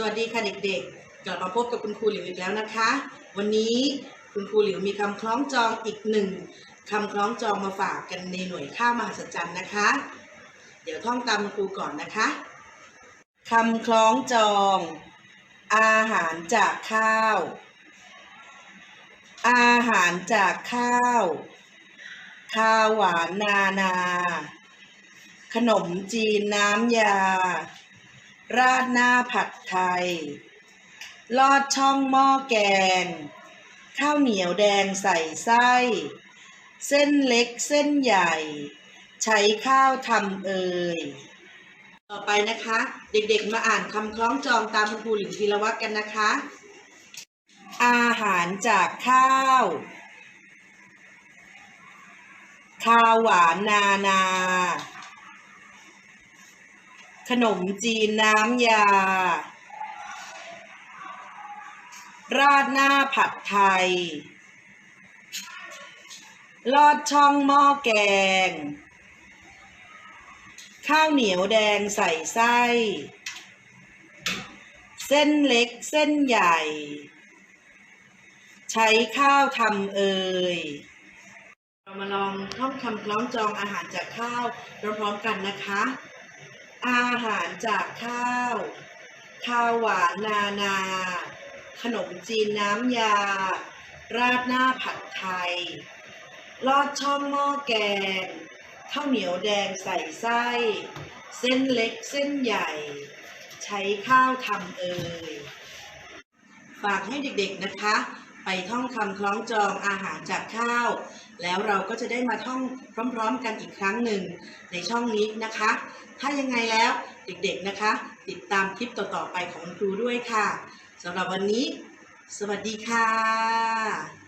สวัสดีค่ะเด็กๆ กลับมาพบกับคุณครูหลิวอีกแล้วนะคะ วันนี้คุณครูหลิวมีคำคล้องจองอีกหนึ่งคำคล้องจองมาฝากกันในหน่วยข้าวมหัศจรรย์นะคะ เดี๋ยวท่องตามคุณครูก่อนนะคะคำคล้องจอง อาหารจากข้าว อาหารจากข้าว ข้าวหวานนานา ขนมจีนน้ำยา ราดหน้าผัดไทย ลอดช่องหม้อแกง ข้าวเหนียวแดงใส่ไส้ เส้นเล็กเส้นใหญ่ ใช้ข้าวทำเอ่ยต่อไปนะคะ เด็กๆมาอ่านคำคล้องจองตามคุณครูหลิวธีรวัตรกันนะคะ อาหารจากข้าวข้าวหวานนานา ขนมจีนน้ำยา ราดหน้าผัดไทย ลอดช่องหม้อแกง ข้าวเหนียวแดงใส่ไส้ เส้นเล็กเส้นใหญ่ ใช้ข้าวทำเอ่ยเรามาลองท่องคำคล้องจองอาหารจากข้าวพร้อมๆกันนะคะ อาหารจากข้าว ข้าวหวานนานา ขนมจีนน้ำยา ราดหน้าผัดไทย ลอดช่องหม้อแกง ข้าวเหนียวแดงใส่ไส้ เส้นเล็กเส้นใหญ่ ใช้ข้าวทำเอ่ยฝากให้เด็กๆนะคะ ไปท่องคำคล้องจองอาหารจากข้าว แล้วเราก็จะได้มาท่องพร้อมๆกันอีกครั้งหนึ่งในช่องนี้นะคะ ถ้ายังไงแล้วเด็กๆนะคะ ติดตามคลิปต่อๆไปของคุณครูด้วยค่ะสำหรับวันนี้ สวัสดีค่ะ